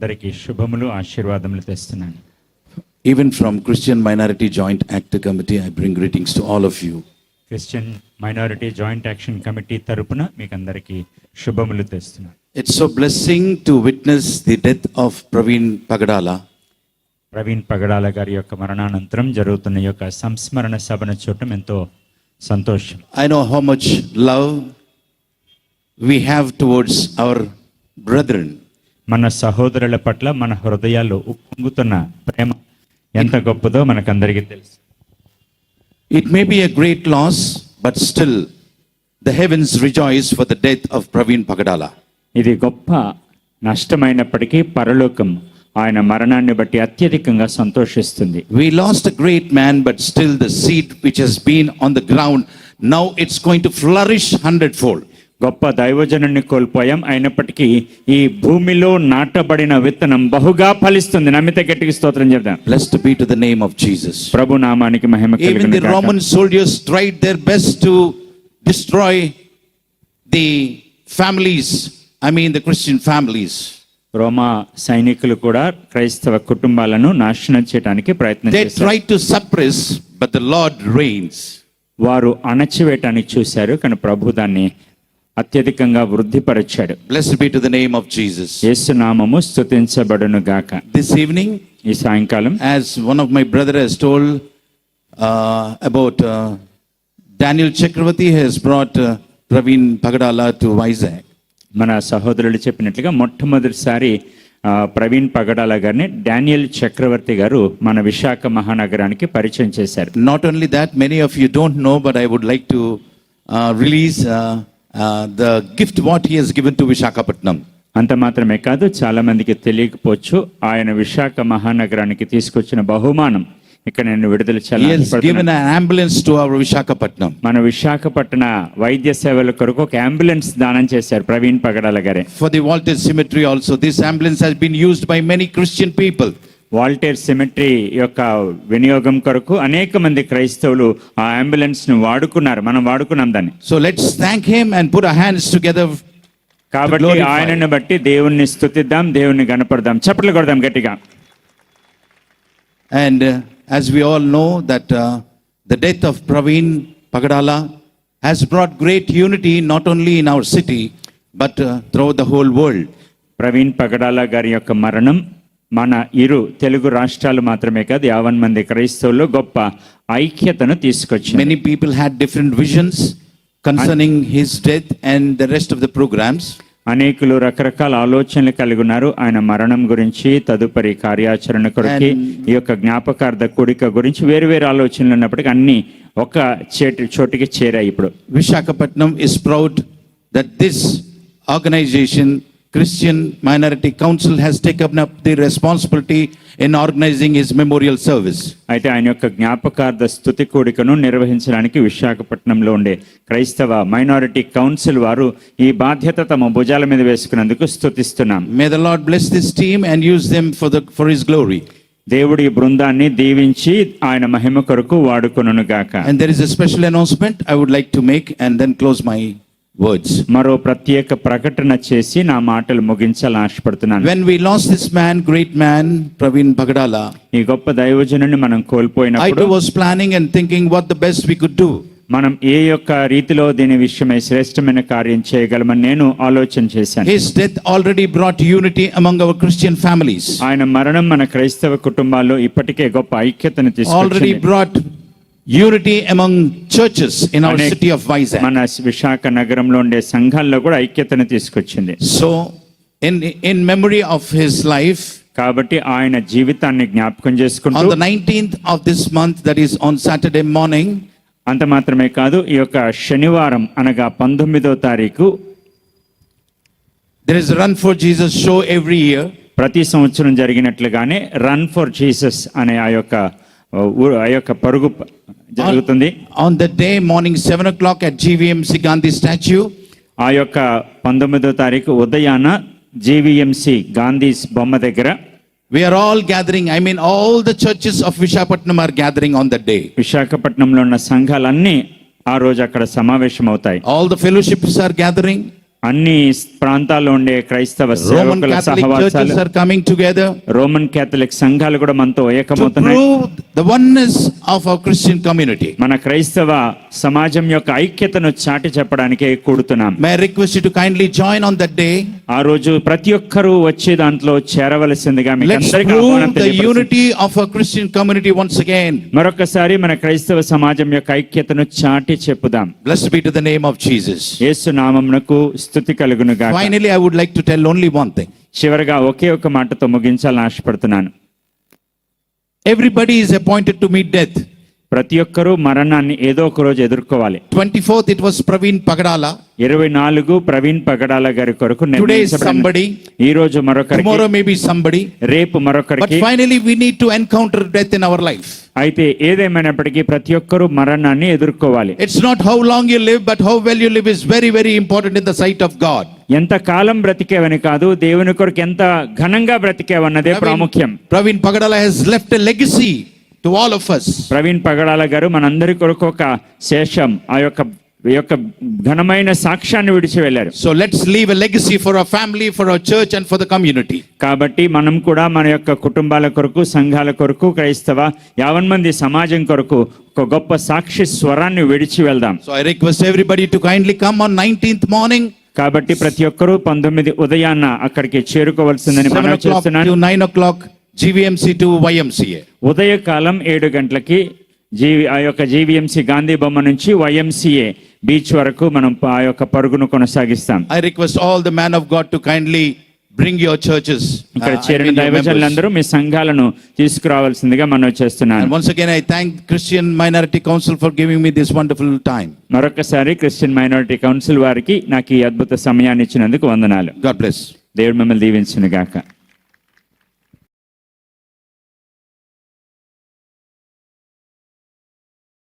అందరికీ శుభములు ఆశీర్వాదములు తెస్తున్నాను. Even from Christian minority joint act committee I bring greetings to all of you Christian minority joint action committee తరపున మీకు అందరికీ శుభములు తెస్తున్నాను. It's so blessing to witness the death of Praveen Pagadala Praveen Pagadala గారి యొక్క మరణానంతరం జరుగుతున్న యొక్క సంస్మరణ సభను చూడటం ఎంతో సంతోషం. I know how much love we have towards our brother మన సహోదరుల పట్ల మన హృదయాలు ఉప్పొంగుతున్న ప్రేమ ఎంత గొప్పదో మనకందరికీ తెలుసు. It may be a great loss but still the heavens rejoice for the death of Praveen Pagadala ఇది గొప్ప నష్టమైనప్పటికీ పరలోకం ఆయన మరణాన్ని బట్టి అత్యధికంగా సంతోషిస్తుంది. We lost a great man but still the seed which he's been on the ground now it's going to flourish hundred fold గొప్ప దైవజనుని కోల్పోయాం. అయినప్పటికీ ఈ భూమిలో నాటబడిన విత్తనం బహుగా ఫలిస్తుంది. నమ్మితే గట్టికి స్తోత్రం చేద్దాం blessed be to the name of Jesus ప్రభు నామానికి మహిమ Roman soldiers tried their best to the families I mean Christian families రోమా సైనికులు కూడా క్రైస్తవ కుటుంబాలను నాశనం చేయడానికి ప్రయత్నం చేశారు. లార్డ్ రెయిన్స్ వారు అణచివేయటానికి చూశారు కానీ ప్రభు దాన్ని అత్యధికంగా వృద్ధి వృద్ధిపరచాడు. Bless be to the name of Jesus యేసు నామము స్తుతించబడును గాక. దిస్ ఈవినింగ్ ఈ సాయంకాలం as one of my brother has told about Daniel Chakravarthi has brought Praveen Pagadala to Vizag మన సహోదరులు చెప్పినట్లుగా మొట్టమొదటిసారి ప్రవీణ్ పగడాల గారిని డానియల్ చక్రవర్తి గారు మన విశాఖ మహానగరానికి పరిచయం చేశారు. Not only that many of you don't know but I would like to release the gift what he given to Visakhapatnam అంత మాత్రమే కాదు చాలా మందికి తెలియకపోవచ్చు ఆయన విశాఖ మహానగరానికి తీసుకొచ్చిన బహుమానం. ఇక్కడ నేను విడుదల అంబులెన్స్ టు అవర్ విశాఖపట్నం మన విశాఖపట్న వైద్య సేవల కొరకు ఒక అంబులెన్స్ దానం చేశారు ప్రవీణ్ పగడాల గారే. For the Waltair cemetery also this ambulance he's used by Christian people Waltair cemetery యొక్క వినియోగం కొరకు అనేక మంది క్రైస్తవులు ఆ అంబులెన్స్ను వాడుకున్నారు. మనం వాడుకున్నాం దాన్ని. So let's thank him and put hands together కాబట్టి ఆయనను బట్టి దేవుణ్ణి స్తుతిద్దాం దేవుణ్ణి గణపడదాం. చప్పట్లు కొడదాం గట్టిగా. And as we all know that the death of Praveen Pagadala has brought great unity not only in our city but through the whole world Praveen Pagadala గారి యొక్క మరణం మన ఇరు తెలుగు రాష్ట్రాలు మాత్రమే కాదు యావన్ మంది క్రైస్తవులు గొప్ప ఐక్యతను తీసుకొచ్చింది Many people had different visions concerning his death and the rest of the programs. అనేకులు రకరకాల ఆలోచనలు కలిగి ఉన్నారు. ఆయన మరణం గురించి తదుపరి కార్యాచరణ కొరకి ఈ యొక్క జ్ఞాపకార్థ కూడిక గురించి వేరు వేరు ఆలోచనలు ఉన్నప్పటికీ అన్ని ఒక చేటి చోటికి చేరాయి ఇప్పుడు. Vishakhapatnam is proud that this organization, Christian Minority Council, has taken up the responsibility in organizing his memorial service. అయితే ఆయన యొక్క జ్ఞాపకార్థ స్థుతి కూడికను నిర్వహించడానికి విశాఖపట్నంలో ఉండే క్రైస్తవ మైనారిటీ కౌన్సిల్ వారు ఈ బాధ్యత తమ భుజాల మీద వేసుకున్నందుకు స్థుతిస్తున్నాం May the Lord bless this team and use them for, the, for his glory. దేవుడి బృందాన్ని దీవించి ఆయన మహిమ కొరకు వాడుకొనును గాక And there is a special announcement I would like to make and then close my words. మరో ప్రత్యేక ప్రకటన చేసి నా మాటలు ముగించాలని ఆశపడుతున్నాను When we lost this man, great man, Praveen Bhagadala, ఈ గొప్ప దైవజనుని మనం కోల్పోయినప్పుడు too was planning and thinking what the best we could do. మనం ఏ యొక్క రీతిలో దీని విషయమై శ్రేష్టమైన కార్యం చేయగలమని నేను ఆలోచన చేశాను His death already brought unity among our Christian families. ఆయన మరణం మన క్రైస్తవ కుటుంబాల్లో ఇప్పటికే గొప్ప ఐక్యతను తీసుకొచ్చింది brought unity unity among churches in our city of Vizag మన విశాఖ నగరంలో ఉండే సంఘాల్లో కూడా ఐక్యతను తీసుకొచ్చింది. So in in memory of his life కాబట్టి ఆయన జీవితాన్ని జ్ఞాపకం చేసుకుంటూ on the 19th of this month that is on Saturday morning అంత మాత్రమే కాదు ఈ యొక్క శనివారం అనగా పంతొమ్మిదో తారీఖు there is run for Jesus show every year ప్రతి సంవత్సరం జరిగినట్లుగానే రన్ ఫర్ జీసస్ అనే ఆ యొక్క ఆ, ఊ- ఆ యొక్క పరుగు జరుగుతుంది On that day, morning 7 o'clock at GVMC Gandhi statue, ఆ యొక్క పంతొమ్మిదో తారీఖు ఉదయాన జీవీఎంసి గాంధీ బొమ్మ దగ్గర we are all gathering. I mean, all the churches of Vishakhapatnam are gathering on that day. విశాఖపట్నంలో ఉన్న సంఘాలన్నీ ఆ రోజు అక్కడ సమావేశం అవుతాయి All the fellowships are gathering. అన్ని ప్రాంతాల్లో ఉండే క్రైస్తవ Roman సేవకుల Catholic సహవాసాలు churches are coming together Roman Catholic సంఘాలు కూడా మనతో ఏకమవుతున్నాయి the oneness of our Christian community. మన క్రైస్తవ సమాజం యొక్క ఐక్యతను చాటి చెప్పడానికే కూడుతున్నాం request you to kindly join on that day? ఆ రోజు ప్రతి ఒక్కరూ వచ్చే దాంట్లో చేరవలసిందిగా మీకు అందరికీ ఆహ్వానం unity of our Christian community once again. మరొకసారి మన క్రైస్తవ సమాజం యొక్క ఐక్యతను చాటి చెప్పుదాం Blessed be to the name of Jesus. యేసు నామమునకు స్థుతి కలుగును గాక Finally, I would like to tell only one thing. చివరగా ఒకే ఒక మాటతో ముగించాలని ఆశపడుతున్నాను everybody is appointed to meet death ప్రతి ఒక్కరు మరణాన్ని ఏదో ఒక రోజు ఎదుర్కోవాలి. Twenty fourth it was Praveen Pagadala ఇరవై నాలుగు ప్రవీణ్ పగడాల గారి కొరకు టుడే సంబడి ఈ రోజు మరొకరు టుమారో మేబీ సంబడి రేపు మరొకరు finally we need to encounter death in our life అయితే ఏదేమైనప్పటికీ ప్రతి ఒక్కరు మరణాన్ని ఎదుర్కోవాలి. It's not how long you live but how well you live is very very important in the sight of God ఎంత కాలం బ్రతికేవని కాదు దేవుని కొరకు ఎంత ఘనంగా బ్రతికేవన్నదే ప్రాముఖ్యం. Praveen Pagadala has left a legacy to all of us Praveen Pagadala garu మనందరి కొరకు ఒక శేషం ఆ యొక్క యొక్క ఘనమైన సాక్ష్యాన్ని విడిచి వెళ్ళారు So let's leave a legacy for our family, for our church, and for the community. కాబట్టి మనం కూడా మన యొక్క కుటుంబాల కొరకు సంఘాల కొరకు క్రైస్తవ యావన్ మంది సమాజం కొరకు ఒక గొప్ప సాక్షి స్వరాన్ని విడిచి వెళ్దాం So I request everybody to kindly come on 19th morning, కాబట్టి ప్రతి ఒక్కరూ పంతొమ్మిది ఉదయాన్న అక్కడికి చేరుకోవాల్సిందని 7 మనం చేస్తున్నాను to 9 o'clock, GVMC to YMCA. ఉదయకాలం ఏడు గంటలకి జీవి ఆ యొక్క జీవీఎంసీ గాంధీ బొమ్మ నుంచి వైఎంసీఏ బీచ్ వరకు మనం ఆ యొక్క పరుగును కొనసాగిస్తాం I request all the man of God to kindly bring your churches. ఇక్కడ uh, చేరిన. దైవజనులందరూ మీ సంఘాలను తీసుకురావాల్సిందిగా మనం చేస్తున్నాను once again, I thank Christian Minority Council for giving me this wonderful time. మరొకసారి క్రిస్టియన్ మైనారిటీ కౌన్సిల్ వారికి నాకు ఈ అద్భుత సమయాన్ని ఇచ్చినందుకు వందనాలు God bless. దేవుడు మిమ్మల్ని దీవించును గాక